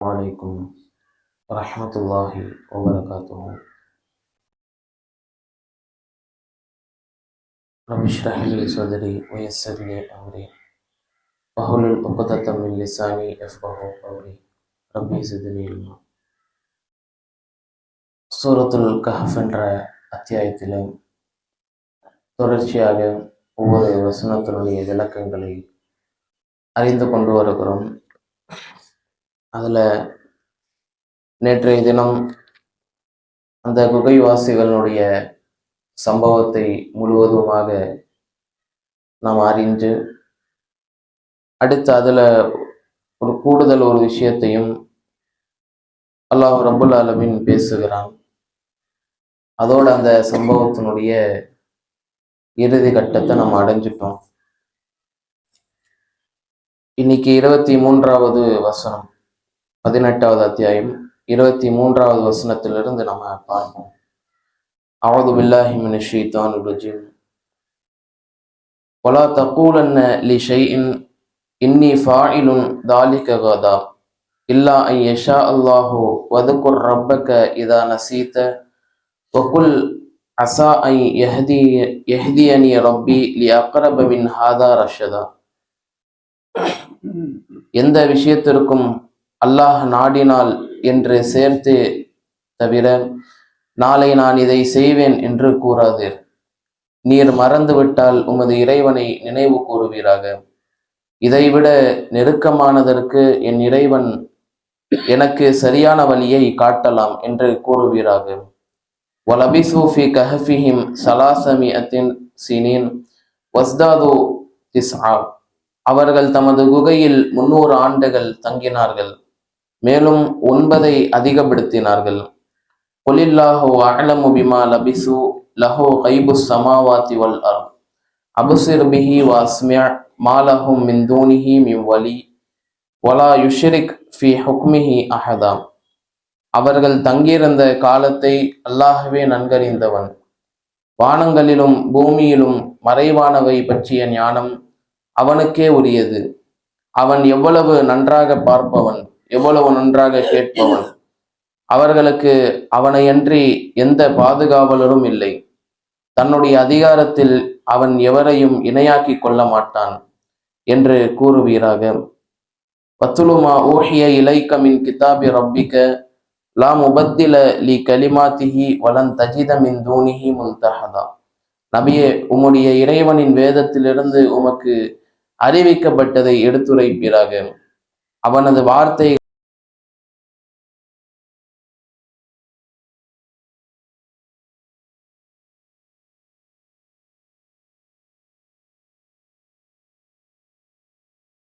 வலைக்கும் ரஹமத்துல்லாஹி வபரகாத்துஹு. ரமிஷ்ரஹலி சோதரி ஒயசர்லி அவரே பகுலுல் உபதத்தமில் லிசானி எஃபஹோ அவரே ரபி சதுரி சூரத்துல் கஹஃப் என்ற அத்தியாயத்தில் தொடர்ச்சியாக ஒவ்வொரு வசனத்தினுடைய விளக்கங்களை அறிந்து கொண்டு வருகிறோம். அதில் நேற்றைய தினம் அந்த குகைவாசிகளுடைய சம்பவத்தை முழுவதுமாக நாம் அறிந்து அடுத்து அதில் ஒரு கூடுதல் ஒரு விஷயத்தையும் அல்லாஹ் ரபுல் அலமின் பேசுகிறான். அதோட அந்த சம்பவத்தினுடைய இறுதி கட்டத்தை நம்ம அடைஞ்சிட்டோம். இன்னைக்கு இருபத்தி மூன்றாவது வசனம். பதினெட்டாவது அத்தியாயம் இருபத்தி மூன்றாவது வசனத்திலிருந்து நம்ம பார்ப்போம் அவது பில்லாஹி மின ஷைத்தான் ரஜீம் ولا تقولن لشيء إني فاعل ذلك غدا إلا أن يشاء الله واذكر ربك إذا نسيت وقل عسى أن يهدي يهديني ربي لأقرب من هذا رشدا எந்த விஷயத்திற்கும் அல்லாஹ் நாடினால் என்று சேர்த்து தவிர நாளை நான் இதை செய்வேன் என்று கூறாதீர். நீர் மறந்துவிட்டால் உமது இறைவனை நினைவு கூறுவீராக. இதைவிட நெருக்கமானதற்கு என் இறைவன் எனக்கு சரியான வழியை காட்டலாம் என்று கூறுவீராக. வலபிசூஃபி கஹஃபிஹிம் சலாசமி அத்தின் சினின் வஸ்தாது திஸ்ஆ அவர்கள் தமது குகையில் முன்னூறு ஆண்டுகள் தங்கினார்கள். மேலும் ஒன்பதை அதிகப்படுத்தினார்கள். கொலில்லாஹோ அகலமு பிமா லபிசு லஹோ கைபு சமாவாத்தி வல் அர் அபுசிர் பிஹி வாஸ்மியா மாலஹும் மின் தூனிஹி மின் வலி. வலா யுஷரிக் ஃபி ஹுக்மிஹி அஹதாம் அவர்கள் தங்கியிருந்த காலத்தை அல்லாஹவே நன்கறிந்தவன். வானங்களிலும் பூமியிலும் மறைவானவை பற்றிய ஞானம் அவனுக்கே உரியது. அவன் எவ்வளவு நன்றாக பார்ப்பவன்? எவ்வளவு நன்றாக கேட்பவன். அவர்களுக்கு அவனையன்றி எந்த பாதுகாவலரும் இல்லை. தன்னுடைய அதிகாரத்தில் அவன் எவரையும் இணையாக்கி கொள்ள மாட்டான் என்று கூறுவீராக. பத்துலுமா ஊஹிய இலைக்கமின் கிதாபி ரப்பிக்க லாம் உபத்தில லி கலிமாத்திஹி வலன் தஜிதமின் தூணிஹி நபியே உம்முடைய இறைவனின் வேதத்திலிருந்து உமக்கு அறிவிக்கப்பட்டதை எடுத்துரைப்பீராக. அவனது வார்த்தை